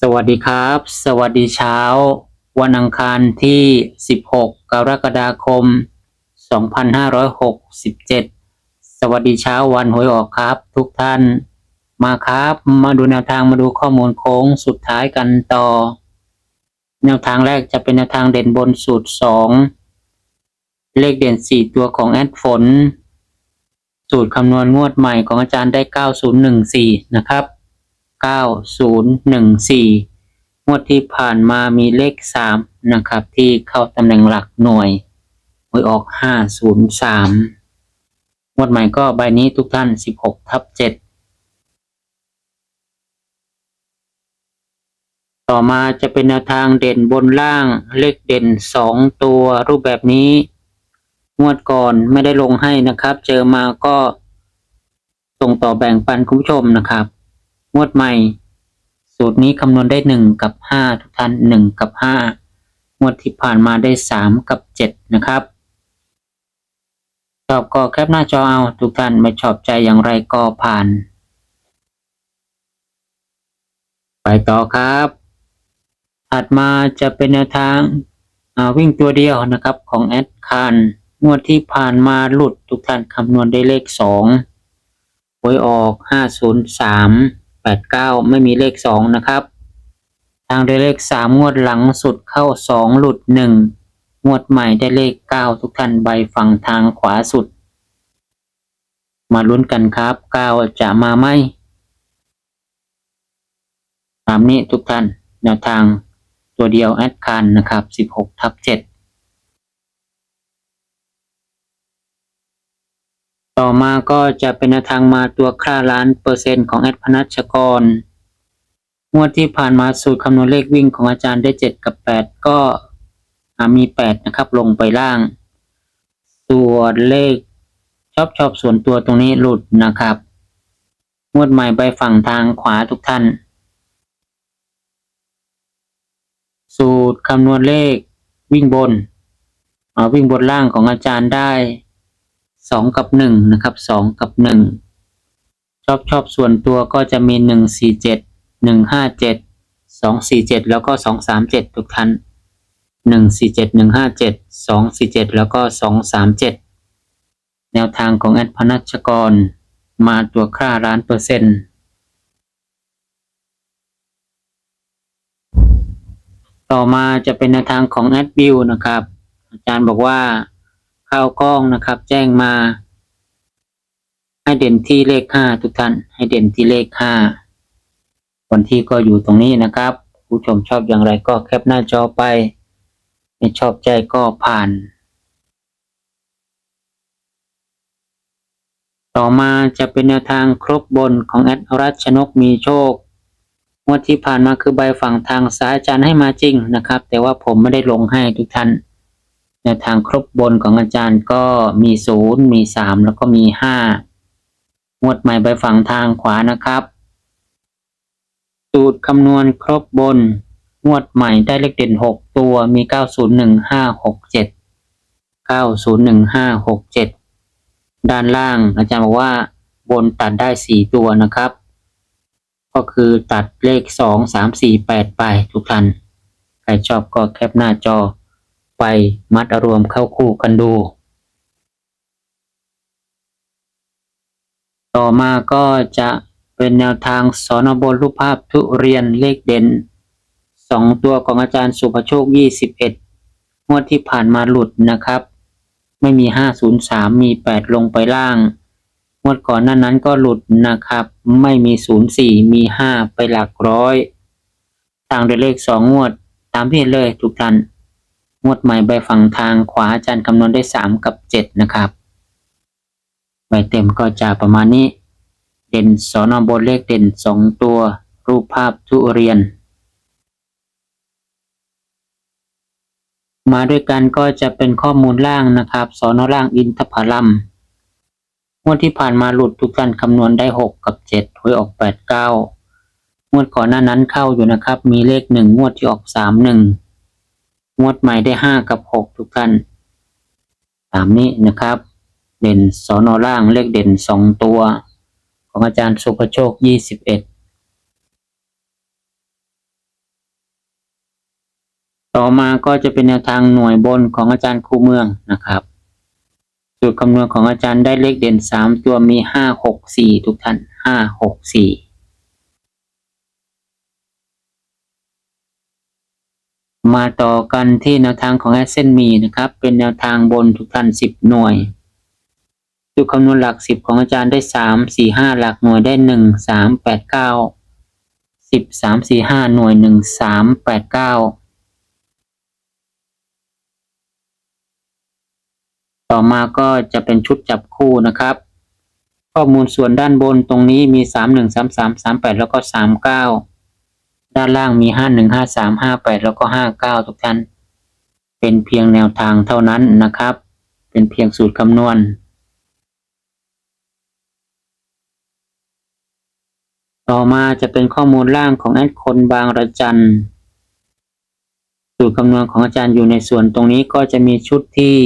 สวัสดีครับ สวัสดีเช้า วันอังคารที่ 16 กรกฎาคม 2567 สวัสดีเช้าวันหวยออกครับ ทุกท่าน มาครับมาดูแนวทางมาดูข้อมูลโค้งสุดท้ายกันต่อ แนวทางแรกจะเป็นแนวทางเด่นบนสูตร 2 เลขเด่น 4 ตัวของแอดฝน สูตรคำนวณงวดใหม่ของอาจารย์ได้ 9014 นะครับ 9014งวดที่ผ่านมามีเลข3นะครับ ที่เข้าตำแหน่งหลักหน่วยหวยออก503งวดใหม่ก็ใบนี้ทุกท่าน16ทับ7ต่อมาจะเป็นแนวทางเด่นบนล่างเลขเด่น2ตัวรูปแบบนี้ งวดก่อนไม่ได้ลงให้นะครับ เจอมาก็ส่งต่อแบ่งปันคุณผู้ชมนะครับ งวดใหม่ สูตรนี้คำนวณได้หนึ่งกับห้าทุกท่านหนึ่งกับห้างวดที่ผ่านมาได้สามกับเจ็ดนะครับชอบก็แคปหน้าจอเอาทุกท่านไม่ชอบใจอย่างไรก็ผ่าน ไปต่อครับถัดมาจะเป็นแนวทางาวิ่งตัวเดียวนะครับของแอดคานงวดที่ผ่านมาหลุดทุกท่านคำนวณได้เลขสองหวยออกห้าศูนย์สาม แปดเก้าไม่มีเลขสองนะครับ ทางได้เลขมงวดหลังสุดเข้าสองหลุดหนึ่งงวดใหม่ได้เลขเก้าทุกท่านใบฝั่งทางขวาสุด มาลุ้นกันครับเก้าจะมาไหมตามนี้ทุกท่านแนวทางตัวเดียวแอดคันนะครับสิบหกทับเจ็ด ต่อมาก็จะเป็นทางมาตัวค่าล้านเปอร์เซ็นต์ของแอดพนัชกร งวดที่ผ่านมาสูตรคำนวณเลขวิ่งของอาจารย์ได้เจ็ดกับแปดก็มีแปดนะครับ ลงไปล่าง ส่วนเลขชอบชอบส่วนตัวตรงนี้หลุดนะครับ งวดใหม่ใบฝั่งทางขวาทุกท่าน สูตรคำนวณเลขวิ่งบนวิ่งบนล่างของอาจารย์ได้ สองกับหนึ่งนะครับสองกับหนึ่งชอบชอบส่วนตัวก็จะมีหนึ่งสี่เจ็ดหนึ่งห้าเจ็ดสองสี่เจ็ดแล้วก็สองสามเจ็ดทุกท่านหนึ่งสี่เจ็ดหนึ่งห้าเจ็ดสองสี่เจ็ดแล้วก็สองสามเจ็ดแนวทางของแอดพนัชกร มาตัวค่าล้านเปอร์เซ็นต์ต่อมาจะเป็นแนวทางของแอดบิวนะครับ อาจารย์บอกว่า ข้าวกล้องนะครับ แจ้งมา ให้เด่นที่เลขห้าทุกท่าน ให้เด่นที่เลขห้าวันที่ก็อยู่ตรงนี้นะครับ ผู้ชมชอบอย่างไรก็แคปหน้าจอไป ไม่ชอบใจก็ผ่าน ต่อมาจะเป็นแนวทางครบบนของแอดรัชนกมีโชคงวดที่ผ่านมาคือใบฝั่งทางซ้ายอาจารย์ให้มาจริงนะครับ แต่ว่าผมไม่ได้ลงให้ทุกท่าน แนวทางครบบนของอาจารย์ก็มีศูนย์มีสามแล้วก็มีห้างวดใหม่ใบฝั่งทางขวานะครับ สูตรคำนวณครบบน งวดใหม่ได้เลขเด่นหกตัวมีเก้าศูนย์หนึ่งห้าหกเจ็ดเก้าศูนย์หนึ่งห้าหกเจ็ดด้านล่างอาจารย์บอกว่าบนตัดได้สี่ตัวนะครับ ก็คือตัดเลขสองสามสี่แปดไปทุกท่าน ใครชอบก็แคปหน้าจอ ไปมัดรวมเข้าคู่กันดู ต่อมาก็จะเป็นแนวทางสอนบนรูปภาพทุเรียนเลขเด่นสองตัวของอาจารย์สุภโชคยี่สิบเอ็ดงวดที่ผ่านมาหลุดนะครับ ไม่มีห้าศูนย์สามมีแปดลงไปล่างงวดก่อนหน้านั้นก็หลุดนะครับ ไม่มีศูนย์สี่มีห้าไปหลักร้อยทางด้วยเลขสองงวด ตามที่เห็นเลยทุกท่าน งวดใหม่ใบฝั่งทางขวาอาจารย์คำนวณได้สามกับเจ็ดนะครับใบเต็มก็จะประมาณนี้ เด่นสอนอบนเลขเด่นสองตัว รูปภาพทุเรียน มาด้วยกันก็จะเป็นข้อมูลล่างนะครับสอนอล่างอินทผลัมงวดที่ผ่านมาหลุดทุกท่านคำนวณได้หกกับเจ็ดหวยออกแปดเก้างวดก่อนหน้านั้นเข้าอยู่นะครับ มีเลขหนึ่งงวดที่ออกสามหนึ่ งวดใหม่ได้ห้ากับหกทุกท่านตามนี้นะครับ เด่นสอนอล่างเลขเด่นสองตัว ของอาจารย์สุภโชคยี่สิบเอ็ดต่อมาก็จะเป็นแนวทางหน่วยบนของอาจารย์คูเมืองนะครับสูตรคำนวณของอาจารย์ได้เลขเด่นสามตัวมีห้าหกสี่ทุกท่านห้าหกสี่ มาต่อกันที่แนวทางของแอสเซนมีนะครับ เป็นแนวทางบนทุกท่านสิบหน่วยสูคำนวณหลักสิบของอาจารย์ได้สามสี่ห้าหลักหน่วยได้หนึ่งสามแปดเก้าสิบสามสี่ห้าหน่วยหนึ่งสามแปดเก้าต่อมาก็จะเป็นชุดจับคู่นะครับ ข้อมูลส่วนด้านบนตรงนี้มีสามหนึ่งสามสามสามแปดแล้วก็สามเก้า ด้านล่างมีห้าหนึ่งห้าสามห้าแปดแล้วก็ห้าเก้าทุกท่าน เป็นเพียงแนวทางเท่านั้นนะครับ เป็นเพียงสูตรคำนวณ ต่อมาจะเป็นข้อมูลล่างของแอดคนบางระจันสูตรคำนวณของอาจารย์อยู่ในส่วนตรงนี้ก็จะมีชุดที่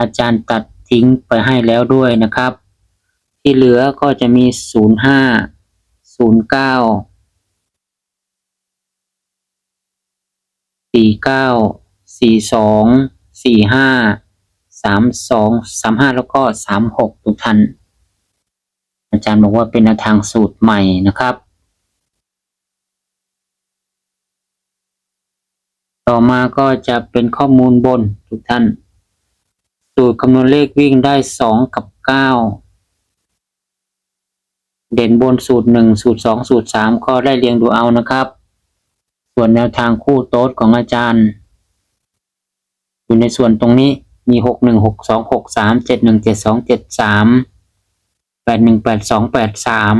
อาจารย์ตัดทิ้งไปให้แล้วด้วยนะครับ ที่เหลือก็จะมี 05 09 49 42 45 32 35แล้วก็36ทุกท่านอาจารย์บอกว่าเป็นแนวทางสูตรใหม่นะครับ ต่อมาก็จะเป็นข้อมูลบนทุกท่าน สูตรคำนวณเลขวิ่งได้สองกับเก้าเด่นบนสูตรหนึ่งสูตรสองสูตรสามก็ได้เรียงดูเอานะครับ ส่วนแนวทางคู่โต๊ดของอาจารย์ อยู่ในส่วนตรงนี้มีหกหนึ่งหกสองหกสามเจ็ดหนึ่งเจ็ดสองเจ็ดสามแปดหนึ่งแปดสองแปดสาม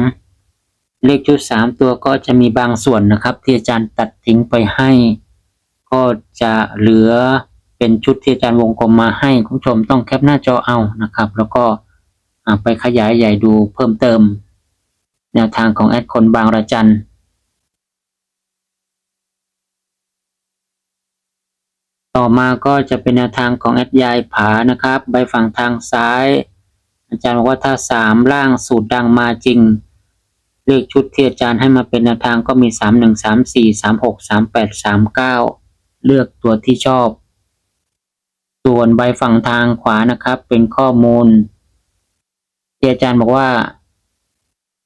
เลขชุดสามตัวก็จะมีบางส่วนนะครับ ที่อาจารย์ตัดทิ้งไปให้ ก็จะเหลือเป็นชุดที่อาจารย์วงกลมมาให้คุณผู้ชมต้องแคปหน้าจอเอานะครับ แล้วก็ไปขยายใหญ่ดูเพิ่มเติม แนวทางของแอดคนบางระจัน ต่อมาก็จะเป็นแนวทางของแอดยายผานะครับ ใบฝั่งทางซ้าย อาจารย์บอกว่าถ้าสามล่างสูตรดังมาจริง เลขชุดที่อาจารย์ให้มาเป็นแนวทางก็มีสามหนึ่งสามสี่สามหกสามแปดสามเก้าเลือกตัวที่ชอบ ส่วนใบฝั่งทางขวานะครับ เป็นข้อมูลที่อาจารย์บอกว่า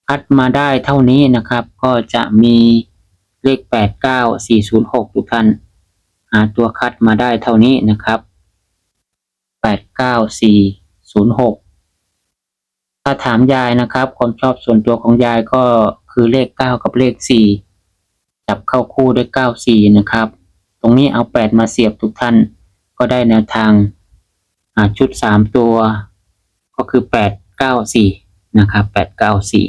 คัดมาได้เท่านี้นะครับ ก็จะมีเลขแปดเก้าสี่ศูนย์หกทุกท่าน หาตัวคัดมาได้เท่านี้นะครับแปดเก้าสี่ศูนย์หกถ้าถามยายนะครับ ความชอบส่วนตัวของยายก็คือเลขเก้ากับเลขสี่จับเข้าคู่ด้วยเก้าสี่นะครับ ตรงนี้เอาแปดมาเสียบทุกท่าน ก็ได้แนวทางาชุดสามตัว ก็คือแปดเก้าสี่นะครับแปดเก้าสี่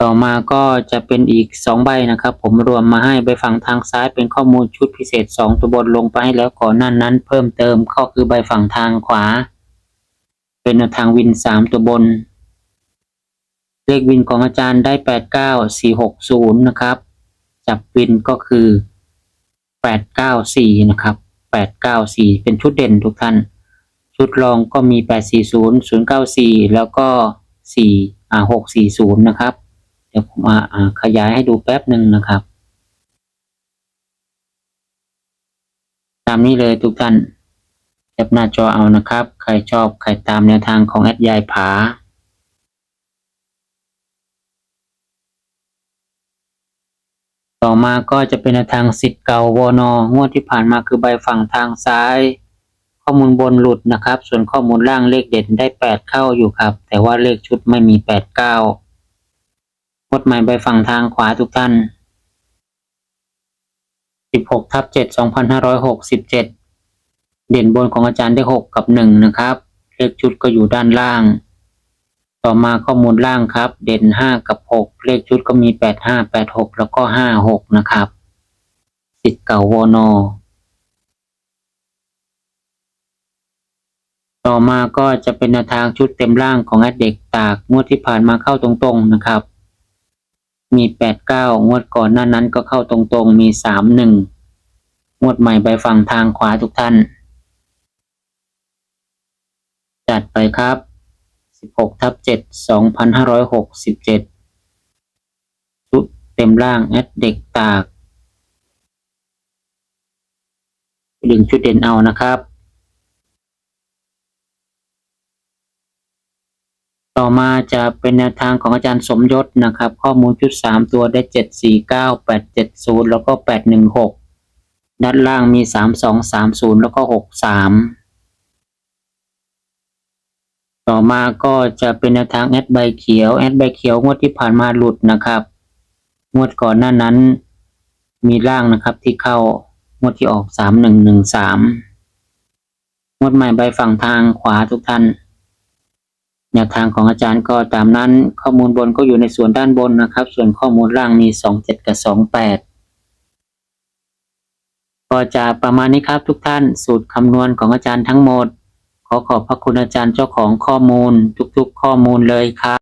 ต่อมาก็จะเป็นอีกสองใบนะครับ ผมรวมมาให้ใบฝั่งทางซ้ายเป็นข้อมูลชุดพิเศษสองตัวบนลงไปให้แล้วก่อนหนั้นนั้น เพิ่มเติมก็คือใบฝั่งทางขวา เป็นทางวินสามตัวบน เลขวินของอาจารย์ได้แปดเก้าสี่หกศูนย์นะครับ จับวินก็คือแปดเก้าสี่นะครับแปดเก้าสี่เป็นชุดเด่นทุกท่าน ชุดรองก็มีแปดสี่ศูนย์ศูนย์เก้าสี่แล้วก็สี่อ่าหกสี่ศูนย์นะครับ เดี๋ยวผมอ่าขยายให้ดูแป๊บหนึ่งนะครับ ตามนี้เลยทุกท่านแคปหน้าจอเอานะครับ ใครชอบใครตามแนวทางของแอดยายผาต่อมาก็จะเป็นทางสิทธิ์เก่าวนองวดที่ผ่านมาคือใบฝั่งทางซ้าย ข้อมูลบนหลุดนะครับ ส่วนข้อมูลล่างเลขเด่นได้แปดเข้าอยู่ครับ แต่ว่าเลขชุดไม่มีแปดเก้างวดหม่ใบฝั่งทางขวาทุกท่านสิบหกทับเจ็ดสองพันห้าร้อยหกสิบเจ็ดเด่นบนของอาจารย์ได้หกกับหนึ่งนะครับ เลขชุดก็อยู่ด้านล่าง ต่อมาข้อมูลล่างครับ เด่นห้ากับหกเลขชุดก็มีแปดห้าแปดหกแล้วก็ห้าหกนะครับสิทธิ์เก่าวนอต่อมาก็จะเป็นแนวทางชุดเต็มร่างของแอดเด็กตากงวดที่ผ่านมาเข้าตรงๆนะครับ มีแปดเก้างวดก่อนหน้านั้นก็เข้าตรงๆ มีสามหนึ่งงวดใหม่ใบฝั่งทางขวาทุกท่าน จัดไปครับสิบหกทับเจ็ดสองพันห้าร้อยหกสิบเจ็ดชุดเต็มร่างแอดเด็กตากดึงชุดเด่นเอานะครับ ต่อมาจะเป็นแนวทางของอาจารย์สมยศนะครับ ข้อมูลชุดสามตัวได้เจ็ดสี่เก้าแปดเจ็ดศูนย์แล้วก็แปดหนึ่งหกด้านล่างมีสามสองสามศูนย์แล้วก็หกสามต่อมาก็จะเป็นแนวทางแอดใบเขียวแอดใบเขียวงวดที่ผ่านมาหลุดนะครับ งวดก่อนหน้านั้นมีล่างนะครับที่เข้างวดที่ออกสามหนึ่งหนึ่งสามงวดใหม่ใบฝั่งทางขวาทุกท่าน แนวทางของอาจารย์ก็ตามนั้นข้อมูลบนก็อยู่ในส่วนด้านบนนะครับ ส่วนข้อมูลล่างมี 27 กับ 28 ก็จะประมาณนี้ครับทุกท่านสูตรคำนวณของอาจารย์ทั้งหมด ขอขอบพระคุณอาจารย์เจ้าของข้อมูลทุกๆ ข้อมูลเลยครับ